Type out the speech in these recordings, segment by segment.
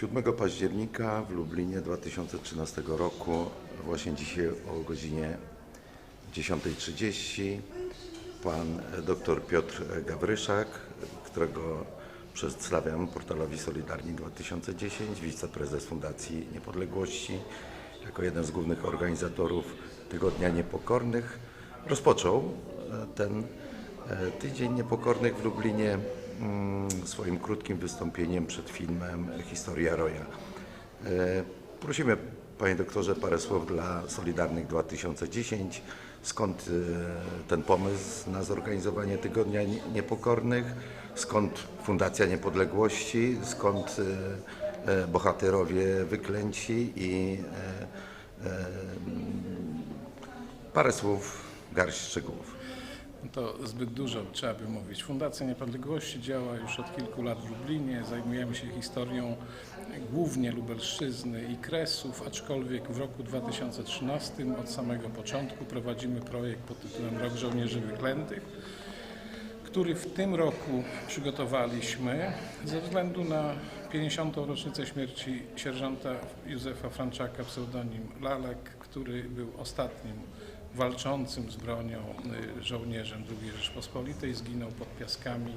7 października w Lublinie 2013 roku, właśnie dzisiaj o godzinie 10.30, pan dr Piotr Gawryszak, którego przedstawiam portalowi Solidarni 2010, wiceprezes Fundacji Niepodległości, jako jeden z głównych organizatorów Tygodnia Niepokornych, rozpoczął e, ten e, Tydzień Niepokornych w Lublinie swoim krótkim wystąpieniem przed filmem Historia Roja. E, Prosimy, panie doktorze, parę słów dla Solidarnych 2010. Skąd e, ten pomysł na zorganizowanie Tygodnia Nie- Niepokornych? Skąd Fundacja Niepodległości? Skąd e, bohaterowie wyklęci i e, parę słów, garść szczegółów. To zbyt dużo trzeba by mówić. Fundacja Niepodległości działa już od kilku lat w Lublinie. Zajmujemy się historią głównie Lubelszczyzny i Kresów, aczkolwiek w roku 2013 od samego początku prowadzimy projekt pod tytułem Rok Żołnierzy Wyklętych, który w tym roku przygotowaliśmy ze względu na 50. rocznicę śmierci sierżanta Józefa Franczaka, pseudonim Lalek, który był ostatnim walczącym z bronią y, żołnierzem II Rzeczpospolitej. Zginął pod Piaskami,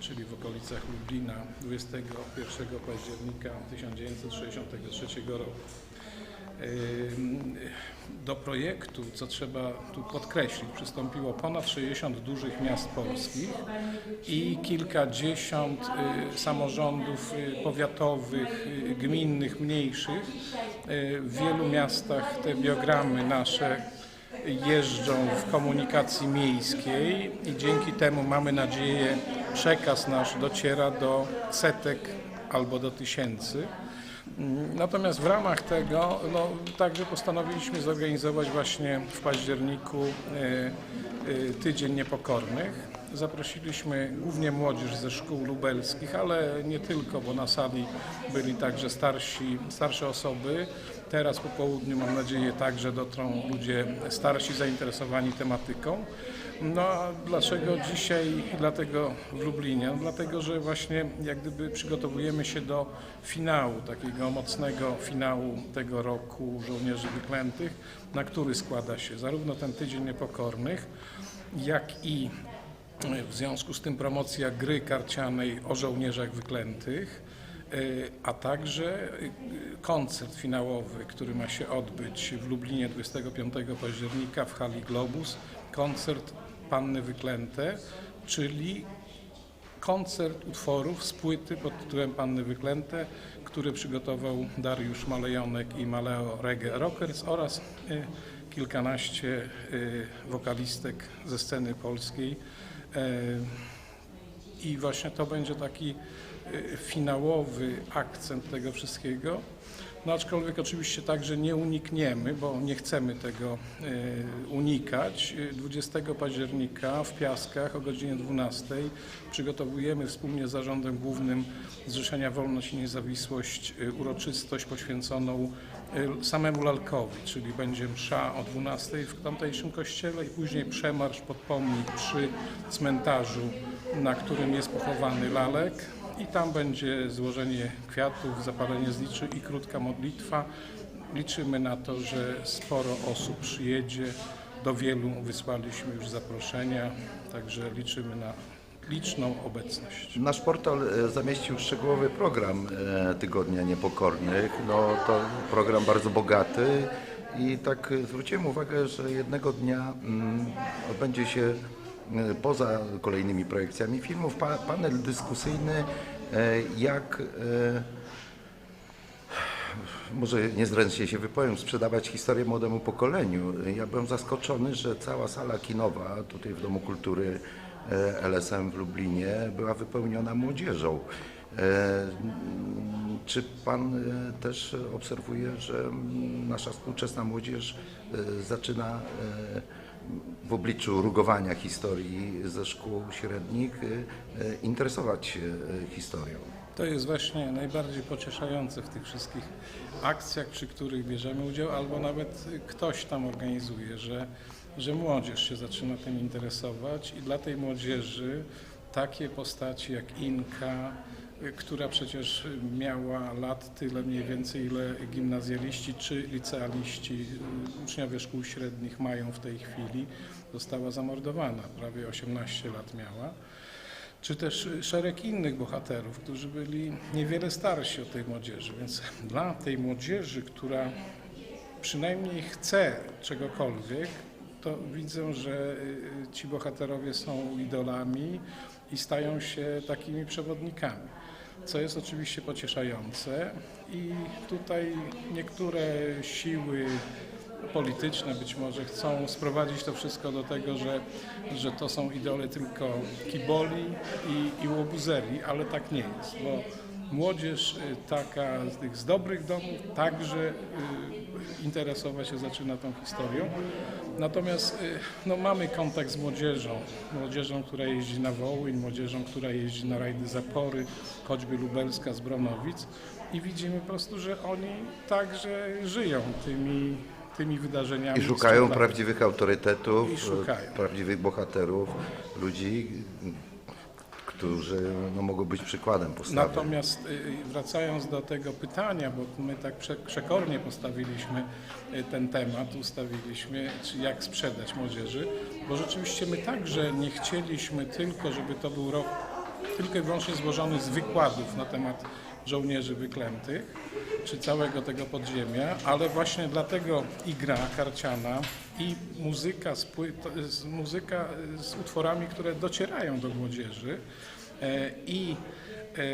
czyli w okolicach Lublina 21 października 1963 roku. Do projektu, co trzeba tu podkreślić, przystąpiło ponad 60 dużych miast polskich i kilkadziesiąt y, samorządów y, powiatowych, gminnych, mniejszych. W wielu miastach te biogramy nasze jeżdżą w komunikacji miejskiej i dzięki temu mamy nadzieję przekaz nasz dociera do setek albo do tysięcy. Natomiast w ramach tego no, także postanowiliśmy zorganizować właśnie w październiku e, e, Tydzień Niepokornych. Zaprosiliśmy głównie młodzież ze szkół lubelskich, ale nie tylko, bo na sali byli także starsi, starsze osoby. Teraz po południu mam nadzieję także dotrą ludzie starsi zainteresowani tematyką. No a dlaczego dzisiaj, dlatego w Lublinie? No, dlatego, że właśnie jak gdyby przygotowujemy się do finału, takiego mocnego finału tego roku żołnierzy wyklętych, na który składa się zarówno ten Tydzień Niepokornych, jak i w związku z tym promocja gry karcianej o żołnierzach wyklętych, a także y, koncert finałowy, który ma się odbyć w Lublinie 25 października w hali Globus. Koncert Panny Wyklęte, czyli koncert utworów z płyty pod tytułem Panny Wyklęte, który przygotował Dariusz Malejonek i Maleo Reggae Rockers oraz y, kilkanaście wokalistek ze sceny polskiej. Y, I właśnie to będzie taki y, finałowy akcent tego wszystkiego. No aczkolwiek oczywiście także nie unikniemy, bo nie chcemy tego y, unikać. Y, 20 października w Piaskach o godzinie 12 przygotowujemy wspólnie z Zarządem Głównym Zrzeszenia Wolność i Niezawisłość y, uroczystość poświęconą y, samemu Lalkowi, czyli będzie msza o 12 w tamtejszym kościele i później przemarsz pod pomnik przy cmentarzu, na którym jest pochowany Lalek i tam będzie złożenie kwiatów, zapalenie zliczy i krótka modlitwa. Liczymy na to, że sporo osób przyjedzie. Do wielu wysłaliśmy już zaproszenia, także liczymy na liczną obecność. Nasz portal e, zamieścił szczegółowy program e, Tygodnia Niepokornych. No to program bardzo bogaty i tak e, zwróciłem uwagę, że jednego dnia mm, odbędzie się poza kolejnymi projekcjami filmów pa, panel dyskusyjny, e, jak e, może niezręcznie się wypowiem, sprzedawać historię młodemu pokoleniu. Ja byłem zaskoczony, że cała sala kinowa tutaj w Domu Kultury e, LSM w Lublinie była wypełniona młodzieżą. E, Czy pan e, też obserwuje, że nasza współczesna młodzież e, zaczyna e, w obliczu rugowania historii ze szkół średnich e, e, interesować się e, historią? To jest właśnie najbardziej pocieszające w tych wszystkich akcjach, przy których bierzemy udział, albo nawet ktoś tam organizuje, że, że młodzież się zaczyna tym interesować i dla tej młodzieży takie postaci jak Inka, y, która przecież miała lat tyle mniej więcej, ile gimnazjaliści czy licealiści, uczniowie szkół średnich mają w tej chwili, została zamordowana, prawie 18 lat miała czy też szereg innych bohaterów, którzy byli niewiele starsi od tej młodzieży. Więc dla tej młodzieży, która przynajmniej chce czegokolwiek, to widzę, że y, ci bohaterowie są idolami i stają się takimi przewodnikami. Co jest oczywiście pocieszające i tutaj niektóre siły polityczne być może chcą sprowadzić to wszystko do tego, że, że to są idole tylko kiboli i, i łobuzeri, ale tak nie jest, bo młodzież y, taka z tych z dobrych domów także y, interesować się zaczyna tą historią. Natomiast y, no, mamy kontakt z młodzieżą, młodzieżą, która jeździ na Wołyń, młodzieżą, która jeździ na rajdy Zapory, choćby lubelska z Bronowic i widzimy po prostu, że oni także żyją tymi, tymi wydarzeniami. I szukają prawdziwych autorytetów, I szukają. prawdziwych bohaterów, ludzi, którzy no, mogą być przykładem postawy. Natomiast y, wracając do tego pytania, bo my tak prze- przekornie postawiliśmy y, ten temat, ustawiliśmy, jak sprzedać młodzieży, bo rzeczywiście my także nie chcieliśmy tylko, żeby to był rok tylko i wyłącznie złożony z wykładów na temat żołnierzy wyklętych, czy całego tego podziemia, ale właśnie dlatego i gra karciana, i muzyka z, z, muzyka z utworami, które docierają do młodzieży e, i e,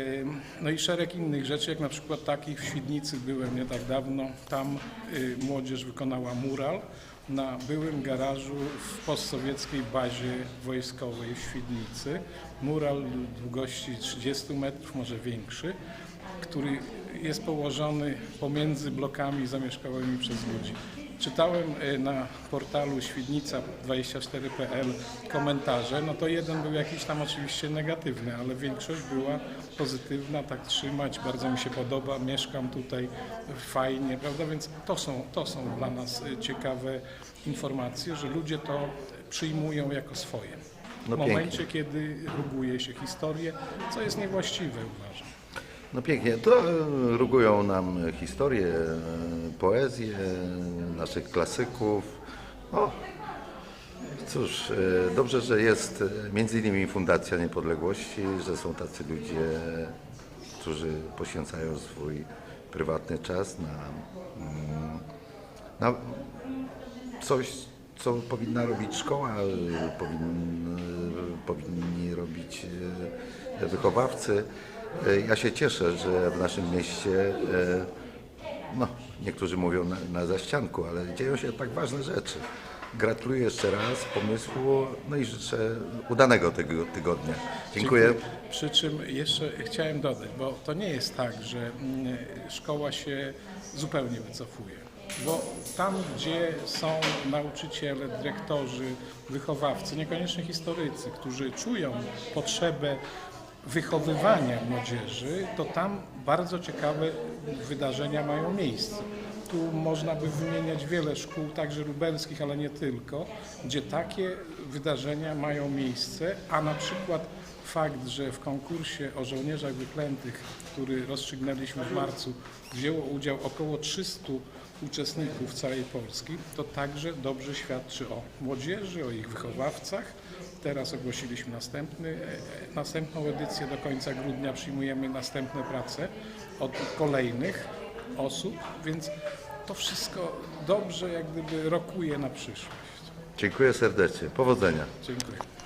no i szereg innych rzeczy, jak na przykład takich w Świdnicy byłem nie tak dawno, tam y, młodzież wykonała mural na byłym garażu w postsowieckiej bazie wojskowej w Świdnicy. Mural długości 30 metrów, może większy, który jest położony pomiędzy blokami zamieszkałymi przez ludzi. Czytałem y, na portalu świdnica24.pl komentarze, no to jeden był jakiś tam oczywiście negatywny, ale większość była pozytywna, tak trzymać, bardzo mi się podoba, mieszkam tutaj fajnie, prawda, więc to są, to są dla nas y, ciekawe informacje, że ludzie to przyjmują jako swoje. W No momencie, pięknie. kiedy ruguje się historię, co jest niewłaściwe uważam. No pięknie, to e, rugują nam historię, e, poezję naszych klasyków. O, cóż, e, dobrze, że jest między innymi Fundacja Niepodległości, że są tacy ludzie, którzy poświęcają swój prywatny czas na, mm, na coś, co powinna robić szkoła, powin, powinni robić wychowawcy. E, Ja się cieszę, że w naszym mieście, e, no, niektórzy mówią na, na zaścianku, ale dzieją się tak ważne rzeczy. Gratuluję jeszcze raz pomysłu, no i życzę udanego tego tygodnia. Dziękuję. Przy czym jeszcze chciałem dodać, bo to nie jest tak, że mm, szkoła się zupełnie wycofuje. Bo tam, gdzie są nauczyciele, dyrektorzy, wychowawcy, niekoniecznie historycy, którzy czują potrzebę wychowywania młodzieży, to tam bardzo ciekawe wydarzenia mają miejsce. Tu można by wymieniać wiele szkół, także lubelskich, ale nie tylko, gdzie takie wydarzenia mają miejsce, a na przykład fakt, że w konkursie o żołnierzach wyklętych, który rozstrzygnęliśmy w marcu, wzięło udział około 300 uczestników całej Polski, to także dobrze świadczy o młodzieży, o ich wychowawcach. Teraz ogłosiliśmy następny, e, następną edycję, do końca grudnia przyjmujemy następne prace od kolejnych osób, więc to wszystko dobrze jak gdyby rokuje na przyszłość. Dziękuję serdecznie. Powodzenia. Dziękuję.